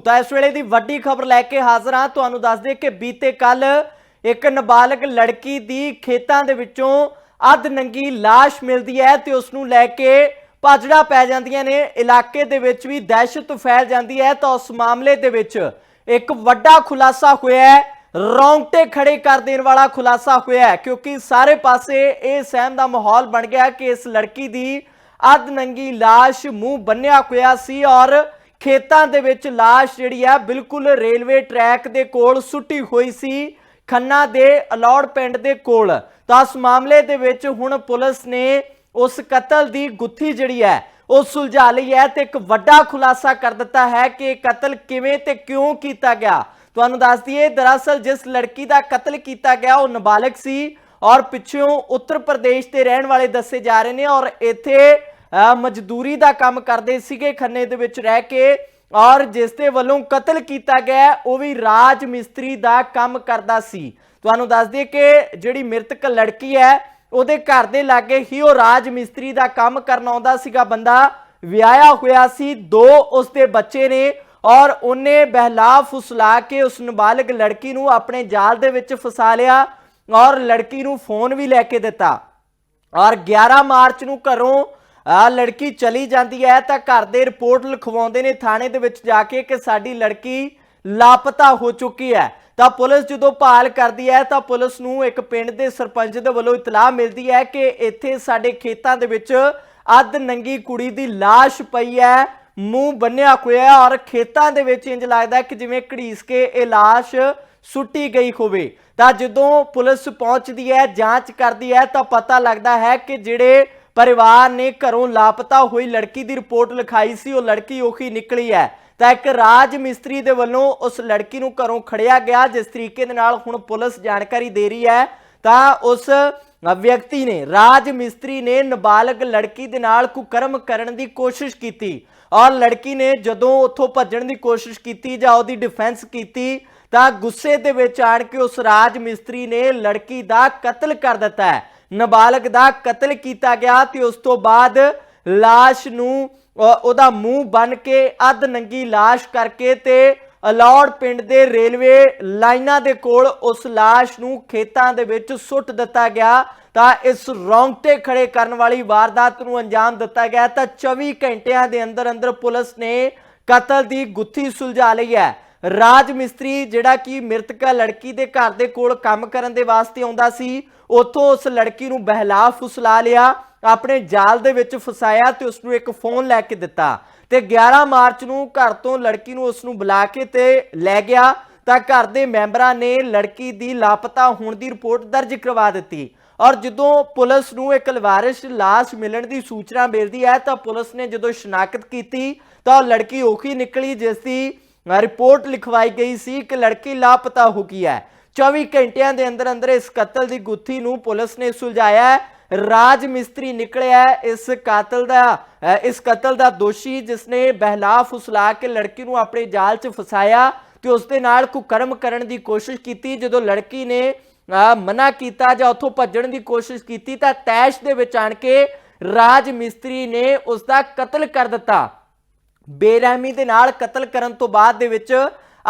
ਤਾਂ ਇਸ ਵੇਲੇ ਦੀ ਵੱਡੀ ਖਬਰ ਲੈ ਕੇ ਹਾਜ਼ਰ ਹਾਂ। ਤੁਹਾਨੂੰ ਦੱਸ ਦਈਏ ਕਿ ਬੀਤੇ ਕੱਲ ਇੱਕ ਨਾਬਾਲਗ ਲੜਕੀ ਦੀ ਖੇਤਾਂ ਦੇ ਵਿੱਚੋਂ ਅੱਧ ਨੰਗੀ ਲਾਸ਼ ਮਿਲਦੀ ਹੈ ਤੇ ਉਸ ਨੂੰ ਲੈ ਕੇ ਭਾਜੜਾ ਪੈ ਜਾਂਦੀਆਂ ਨੇ। ਇਲਾਕੇ ਦੇ ਵਿੱਚ ਵੀ ਦਹਿਸ਼ਤ ਫੈਲ ਜਾਂਦੀ ਹੈ ਤਾਂ ਉਸ ਮਾਮਲੇ ਦੇ ਵਿੱਚ ਇੱਕ ਵੱਡਾ ਖੁਲਾਸਾ ਹੋਇਆ ਹੈ। ਰੌਂਗਟੇ ਖੜੇ ਕਰ ਦੇਣ ਵਾਲਾ ਖੁਲਾਸਾ ਹੋਇਆ ਹੈ ਕਿਉਂਕਿ ਸਾਰੇ ਪਾਸੇ ਇਹ ਸਹਿਮ ਦਾ ਮਾਹੌਲ ਬਣ ਗਿਆ ਕਿ ਇਸ ਲੜਕੀ ਦੀ ਅੱਧ ਨੰਗੀ ਲਾਸ਼ ਮੂੰਹ ਬੰਨਿਆ ਹੋਇਆ ਸੀ ਔਰ ਖੇਤਾਂ ਦੇ ਵਿੱਚ ਲਾਸ਼ ਜਿਹੜੀ ਆ ਬਿਲਕੁਲ ਰੇਲਵੇ ਟਰੈਕ ਦੇ ਕੋਲ ਸੁੱਟੀ ਹੋਈ ਸੀ, ਖੰਨਾ ਦੇ ਅਲੌੜ ਪਿੰਡ ਦੇ ਕੋਲ। ਤਾਂ ਇਸ ਮਾਮਲੇ ਦੇ ਵਿੱਚ ਹੁਣ ਪੁਲਿਸ ਨੇ ਉਸ ਕਤਲ ਦੀ ਗੁੱਥੀ ਜਿਹੜੀ ਹੈ, ਉਹ ਸੁਲਝਾ ਲਈ ਹੈ ਤੇ ਇੱਕ ਵੱਡਾ ਖੁਲਾਸਾ ਕਰ ਦਿੱਤਾ ਹੈ ਕਿ ਇਹ ਕਤਲ ਕਿਵੇਂ ਤੇ ਕਿਉਂ ਕੀਤਾ ਗਿਆ। ਤੁਹਾਨੂੰ ਦੱਸ ਦਈਏ, ਦਰਅਸਲ ਜਿਸ ਲੜਕੀ ਦਾ ਕਤਲ ਕੀਤਾ ਗਿਆ, ਉਹ ਨਾਬਾਲਗ ਸੀ ਔਰ ਪਿੱਛੋਂ ਉੱਤਰ ਪ੍ਰਦੇਸ਼ ਦੇ ਰਹਿਣ ਵਾਲੇ ਦੱਸੇ ਜਾ ਰਹੇ ਨੇ ਔਰ ਇੱਥੇ ਮਜ਼ਦੂਰੀ ਦਾ ਕੰਮ ਕਰਦੇ ਸੀਗੇ ਖੰਨੇ ਦੇ ਵਿੱਚ ਰਹਿ ਕੇ ਔਰ ਜਿਸ ਦੇ ਵੱਲੋਂ ਕਤਲ ਕੀਤਾ ਗਿਆ ਉਹ ਵੀ ਰਾਜ ਮਿਸਤਰੀ ਦਾ ਕੰਮ ਕਰਦਾ ਸੀ। ਤੁਹਾਨੂੰ ਦੱਸ ਦਈਏ ਕਿ ਜਿਹੜੀ ਮ੍ਰਿਤਕ ਲੜਕੀ ਹੈ, ਉਹਦੇ ਘਰ ਦੇ ਲਾਗੇ ਹੀ ਉਹ ਰਾਜ ਮਿਸਤਰੀ ਦਾ ਕੰਮ ਕਰਨ ਆਉਂਦਾ ਸੀਗਾ। ਬੰਦਾ ਵਿਆਹਿਆ ਹੋਇਆ ਸੀ, ਦੋ ਉਸਦੇ ਬੱਚੇ ਨੇ ਔਰ ਉਹਨੇ ਬਹਿਲਾ ਫੁਸਲਾ ਕੇ ਉਸ ਨਾਬਾਲਗ ਲੜਕੀ ਨੂੰ ਆਪਣੇ ਜਾਲ ਦੇ ਵਿੱਚ ਫਸਾ ਲਿਆ ਔਰ ਲੜਕੀ ਨੂੰ ਫੋਨ ਵੀ ਲੈ ਕੇ ਦਿੱਤਾ। ਔਰ 11 ਮਾਰਚ ਨੂੰ ਘਰੋਂ ਆ ਲੜਕੀ ਚਲੀ ਜਾਂਦੀ ਹੈ ਤਾਂ ਘਰ ਦੇ ਰਿਪੋਰਟ ਲਿਖਵਾਉਂਦੇ ਨੇ ਥਾਣੇ ਦੇ ਵਿੱਚ ਜਾ ਕੇ ਕਿ ਸਾਡੀ ਲੜਕੀ ਲਾਪਤਾ ਹੋ ਚੁੱਕੀ ਹੈ। ਤਾਂ ਪੁਲਿਸ ਜਦੋਂ ਭਾਲ ਕਰਦੀ ਹੈ ਤਾਂ ਪੁਲਿਸ ਨੂੰ ਇੱਕ ਪਿੰਡ ਦੇ ਸਰਪੰਚ ਦੇ ਵੱਲੋਂ ਇਤਲਾਹ ਮਿਲਦੀ ਹੈ ਕਿ ਇੱਥੇ ਸਾਡੇ ਖੇਤਾਂ ਦੇ ਵਿੱਚ ਅੱਧ ਨੰਗੀ ਕੁੜੀ ਦੀ ਲਾਸ਼ ਪਈ ਹੈ, ਮੂੰਹ ਬੰਨਿਆ ਹੋਇਆ ਔਰ ਖੇਤਾਂ ਦੇ ਵਿੱਚ ਇੰਜ ਲੱਗਦਾ ਕਿ ਜਿਵੇਂ ਘੜੀਸ ਕੇ ਇਹ ਲਾਸ਼ ਸੁੱਟੀ ਗਈ ਹੋਵੇ। ਤਾਂ ਜਦੋਂ ਪੁਲਿਸ ਪਹੁੰਚਦੀ ਹੈ, ਜਾਂਚ ਕਰਦੀ ਹੈ ਤਾਂ ਪਤਾ ਲੱਗਦਾ ਹੈ ਕਿ ਜਿਹੜੇ ਪਰਿਵਾਰ ਨੇ ਘਰੋਂ ਲਾਪਤਾ ਹੋਈ ਲੜਕੀ ਦੀ ਰਿਪੋਰਟ ਲਿਖਾਈ ਸੀ, ਉਹ ਲੜਕੀ ਉਹੀ ਨਿਕਲੀ ਹੈ। ਤਾਂ ਇੱਕ ਰਾਜ ਮਿਸਤਰੀ ਦੇ ਵੱਲੋਂ ਉਸ ਲੜਕੀ ਨੂੰ ਘਰੋਂ ਖੜਿਆ ਗਿਆ, ਜਿਸ ਤਰੀਕੇ ਦੇ ਨਾਲ ਹੁਣ ਪੁਲਿਸ ਜਾਣਕਾਰੀ ਦੇ ਰਹੀ ਹੈ। ਤਾਂ ਉਸ ਵਿਅਕਤੀ ਨੇ, ਰਾਜ ਮਿਸਤਰੀ ਨੇ ਨਾਬਾਲਗ ਲੜਕੀ ਦੇ ਨਾਲ ਕੁਕਰਮ ਕਰਨ ਦੀ ਕੋਸ਼ਿਸ਼ ਕੀਤੀ ਔਰ ਲੜਕੀ ਨੇ ਜਦੋਂ ਉੱਥੋਂ ਭੱਜਣ ਦੀ ਕੋਸ਼ਿਸ਼ ਕੀਤੀ ਜਾਂ ਉਹਦੀ ਡਿਫੈਂਸ ਕੀਤੀ, ਤਾਂ ਗੁੱਸੇ ਦੇ ਵਿੱਚ ਆਣ ਕੇ ਉਸ ਰਾਜ ਮਿਸਤਰੀ ਨੇ ਲੜਕੀ ਦਾ ਕਤਲ ਕਰ ਦਿੱਤਾ ਹੈ। ਨਾਬਾਲਗ ਦਾ ਕਤਲ ਕੀਤਾ ਗਿਆ ਤੇ ਉਸ ਤੋਂ ਬਾਅਦ ਲਾਸ਼ ਨੂੰ ਉਹਦਾ ਮੂੰਹ ਬੰਨ ਕੇ ਅੱਧ ਨੰਗੀ ਲਾਸ਼ ਕਰਕੇ ਤੇ ਅਲੌੜ ਪਿੰਡ ਦੇ ਰੇਲਵੇ ਲਾਈਨਾਂ ਦੇ ਕੋਲ ਉਸ ਲਾਸ਼ ਨੂੰ ਖੇਤਾਂ ਦੇ ਵਿੱਚ ਸੁੱਟ ਦਿੱਤਾ ਗਿਆ ਤਾਂ ਇਸ ਰੌਂਗਟੇ ਖੜੇ ਕਰਨ ਵਾਲੀ ਵਾਰਦਾਤ ਨੂੰ ਅੰਜਾਮ ਦਿੱਤਾ ਗਿਆ ਤਾਂ 24 ਘੰਟਿਆਂ ਦੇ ਅੰਦਰ ਅੰਦਰ ਪੁਲਿਸ ਨੇ ਕਤਲ ਦੀ ਗੁੱਥੀ ਸੁਲਝਾ ਲਈ ਹੈ। ਰਾਜ ਮਿਸਤਰੀ ਜਿਹੜਾ ਕਿ ਮ੍ਰਿਤਕਾ ਲੜਕੀ ਦੇ ਘਰ ਦੇ ਕੋਲ ਕੰਮ ਕਰਨ ਦੇ ਵਾਸਤੇ ਆਉਂਦਾ ਸੀ, ਉੱਥੋਂ ਉਸ ਲੜਕੀ ਨੂੰ ਬਹਿਲਾ ਫੁਸਲਾ ਲਿਆ, ਆਪਣੇ ਜਾਲ ਦੇ ਵਿੱਚ ਫਸਾਇਆ ਤੇ ਉਸ ਨੂੰ ਇੱਕ ਫੋਨ ਲੈ ਕੇ ਦਿੱਤਾ ਤੇ 11 ਮਾਰਚ ਨੂੰ ਘਰ ਤੋਂ ਲੜਕੀ ਨੂੰ ਉਸ ਨੂੰ ਬੁਲਾ ਕੇ ਤੇ ਲੈ ਗਿਆ ਤਾਂ ਘਰ ਦੇ ਮੈਂਬਰਾਂ ਨੇ ਲੜਕੀ ਦੀ ਲਾਪਤਾ ਹੋਣ ਦੀ ਰਿਪੋਰਟ ਦਰਜ ਕਰਵਾ ਦਿੱਤੀ ਔਰ ਜਦੋਂ ਪੁਲਿਸ ਨੂੰ ਇੱਕ ਲਵਾਰਿਸ਼ ਲਾਸ਼ ਮਿਲਣ ਦੀ ਸੂਚਨਾ ਮਿਲਦੀ ਹੈ ਤਾਂ ਪੁਲਿਸ ਨੇ ਜਦੋਂ ਸ਼ਨਾਖਤ ਕੀਤੀ ਤਾਂ ਉਹ ਲੜਕੀ ਉਹੀ ਨਿਕਲੀ ਜਿਸ ਦੀ ਰਿਪੋਰਟ ਲਿਖਵਾਈ ਗਈ ਸੀ ਕਿ ਲੜਕੀ ਲਾਪਤਾ ਹੋ ਗਈ ਹੈ। 24 ਘੰਟਿਆਂ ਦੇ ਅੰਦਰ ਅੰਦਰ ਇਸ ਕਤਲ ਦੀ ਗੁੱਥੀ ਨੂੰ ਪੁਲਿਸ ਨੇ ਸੁਲਝਾਇਆ ਰਾਜ ਮਿਸਤਰੀ ਨਿਕਲਿਆ ਇਸ ਕਾਤਲ ਦਾ ਇਸ ਕਤਲ ਦਾ ਦੋਸ਼ੀ ਜਿਸ ਨੇ ਬਹਿਲਾ ਫੁਸਲਾ ਕੇ ਲੜਕੀ ਨੂੰ ਆਪਣੇ ਜਾਲ 'ਚ ਫਸਾਇਆ ਤੇ ਉਸ ਦੇ ਨਾਲ ਕੁਕਰਮ ਕਰਨ ਦੀ ਕੋਸ਼ਿਸ਼ ਕੀਤੀ। ਜਦੋਂ ਲੜਕੀ ਨੇ ਅ, ਮਨਾ ਕੀਤਾ ਜਾਂ ਉੱਥੋਂ ਭੱਜਣ ਦੀ ਕੋਸ਼ਿਸ਼ ਕੀਤੀ ਤਾਂ ਤੈਸ਼ ਦੇ ਵਿੱਚ ਆਣ ਕੇ ਰਾਜ ਮਿਸਤਰੀ ਨੇ ਉਸ ਦਾ ਕਤਲ ਕਰ ਦਿੱਤਾ। ਬੇਰਹਿਮੀ ਦੇ ਨਾਲ ਕਤਲ ਕਰਨ ਤੋਂ ਬਾਅਦ ਦੇ ਵਿੱਚ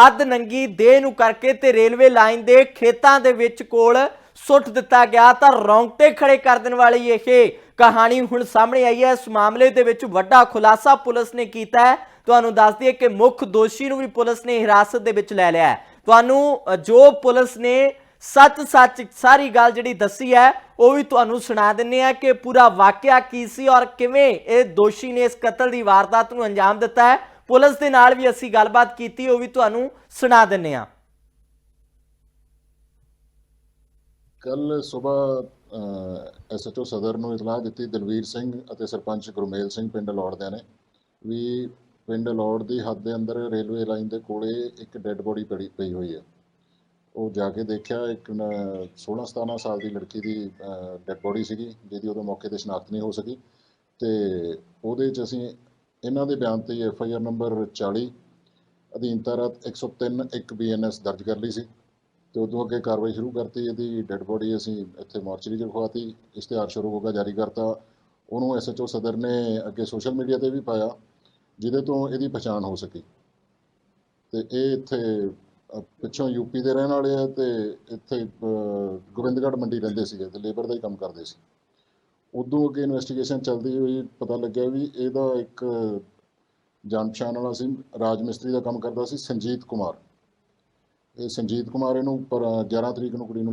ਅੱਧ ਨੰਗੀ ਦੇਹ ਨੂੰ ਕਰਕੇ ਤੇ ਰੇਲਵੇ ਲਾਈਨ ਦੇ ਖੇਤਾਂ ਦੇ ਵਿੱਚ ਕੋਲ ਸੁੱਟ ਦਿੱਤਾ ਗਿਆ ਤਾਂ ਰੌਂਗਟੇ ਖੜੇ ਕਰ ਦੇਣ ਵਾਲੀ ਇਹ ਕਹਾਣੀ ਹੁਣ ਸਾਹਮਣੇ ਆਈ ਹੈ। ਇਸ ਮਾਮਲੇ ਦੇ ਵਿੱਚ ਵੱਡਾ ਖੁਲਾਸਾ ਪੁਲਿਸ ਨੇ ਕੀਤਾ ਹੈ। ਤੁਹਾਨੂੰ ਦੱਸ ਦਈਏ ਕਿ ਮੁੱਖ ਦੋਸ਼ੀ ਨੂੰ ਵੀ ਪੁਲਿਸ ਨੇ ਹਿਰਾਸਤ ਦੇ ਵਿੱਚ ਲੈ ਲਿਆ ਹੈ। ਤੁਹਾਨੂੰ ਜੋ ਪੁਲਿਸ ਨੇ ਸੱਚ ਸੱਚ ਸਾਰੀ ਗੱਲ ਜਿਹੜੀ ਦੱਸੀ ਹੈ, ਉਹ ਵੀ ਤੁਹਾਨੂੰ ਸੁਣਾ ਦਿੰਨੇ ਆ ਕਿ ਪੂਰਾ ਵਾਕਿਆ ਕੀ ਸੀ ਔਰ ਕਿਵੇਂ ਇਹ ਦੋਸ਼ੀ ਨੇ ਇਸ ਕਤਲ ਦੀ ਵਾਰਦਾਤ ਨੂੰ ਅੰਜਾਮ ਦਿੱਤਾ ਹੈ। ਪੁਲਿਸ ਦੇ ਨਾਲ ਵੀ ਅਸੀਂ ਗੱਲਬਾਤ ਕੀਤੀ, ਉਹ ਵੀ ਤੁਹਾਨੂੰ ਸੁਣਾ ਦਿੰਨੇ ਆ ਕੱਲ ਸਵੇਰ ਐਸਐਚਓ ਸਦਰ ਨੂੰ ਇਤਲਾਹ ਦਿੱਤੀ ਦਲਵੀਰ ਸਿੰਘ ਅਤੇ ਸਰਪੰਚ ਗੁਰਮੇਲ ਸਿੰਘ ਪਿੰਡ ਲੌੜਦਿਆਂ ਨੇ ਵੀ ਪਿੰਡ ਲੌੜ ਦੀ ਹੱਦ ਦੇ ਅੰਦਰ ਰੇਲਵੇ ਲਾਈਨ ਦੇ ਕੋਲੇ ਇੱਕ ਡੈੱਡ ਬੋਡੀ ਪਈ ਹੋਈ ਹੈ। ਉਹ ਜਾ ਕੇ ਦੇਖਿਆ, ਇੱਕ 16 17 ਸਾਲ ਦੀ ਲੜਕੀ ਦੀ ਡੈੱਡ ਬੋਡੀ ਸੀਗੀ, ਜਿਹਦੀ ਉਦੋਂ ਮੌਕੇ ਤੇ ਸ਼ਨਾਖਤ ਨਹੀਂ ਹੋ ਸਕੀ। ਤੇ ਉਹਦੇ 'ਚ ਅਸੀਂ ਇਹਨਾਂ ਦੇ ਬਿਆਨ ਤੇ ਐਫ ਆਈ ਆਰ ਨੰਬਰ 40 ਅਧੀਨ ਧਾਰਾ 103 1 ਬੀਐਨਐਸ ਦਰਜ ਕਰ ਲਈ ਸੀ। ਤੇ ਉਦੋਂ ਅੱਗੇ ਕਾਰਵਾਈ ਸ਼ੁਰੂ ਕਰਤੀ, ਇਹਦੀ ਡੈੱਡ ਬੋਡੀ ਅਸੀਂ ਇੱਥੇ ਮੋਰਚਰੀ 'ਚ ਰਖਵਾਤੀ, ਇਸ਼ਤਿਹਾਰ ਸ਼ੁਰੂ ਹੋਗਾ ਜਾਰੀ ਕਰਤਾ। ਉਹਨੂੰ ਐਸਐਚਓ ਸਦਰ ਨੇ ਅੱਗੇ ਸੋਸ਼ਲ ਮੀਡੀਆ ਤੇ ਵੀ ਪਾਇਆ, ਜਿਹਦੇ ਤੋਂ ਇਹਦੀ ਪਛਾਣ ਹੋ ਸਕੀ। ਤੇ ਇਹ ਇੱਥੇ ਪਿੱਛੋਂ ਯੂਪੀ ਦੇ ਰਹਿਣ ਵਾਲੇ ਆ ਤੇ ਇੱਥੇ ਗੋਬਿੰਦਗੜ੍ਹ ਮੰਡੀ ਰਹਿੰਦੇ ਸੀਗੇ ਤੇ ਲੇਬਰ ਦਾ ਹੀ ਕੰਮ ਕਰਦੇ ਸੀ। ਉਦੋਂ ਅੱਗੇ ਇਨਵੈਸਟੀਗੇਸ਼ਨ ਚੱਲਦੀ ਹੋਈ ਪਤਾ ਲੱਗਿਆ ਵੀ ਇਹਦਾ ਇੱਕ ਜਾਣ ਪਛਾਣ ਵਾਲਾ ਸੀ ਰਾਜ ਮਿਸਤਰੀ ਦਾ ਕੰਮ ਕਰਦਾ ਸੀ, ਸੰਜੀਤ ਕੁਮਾਰ। ਇਹ ਸੰਜੀਤ ਕੁਮਾਰ ਇਹਨੂੰ ਪਰ 11 ਤਰੀਕ ਨੂੰ ਕੁੜੀ ਨੂੰ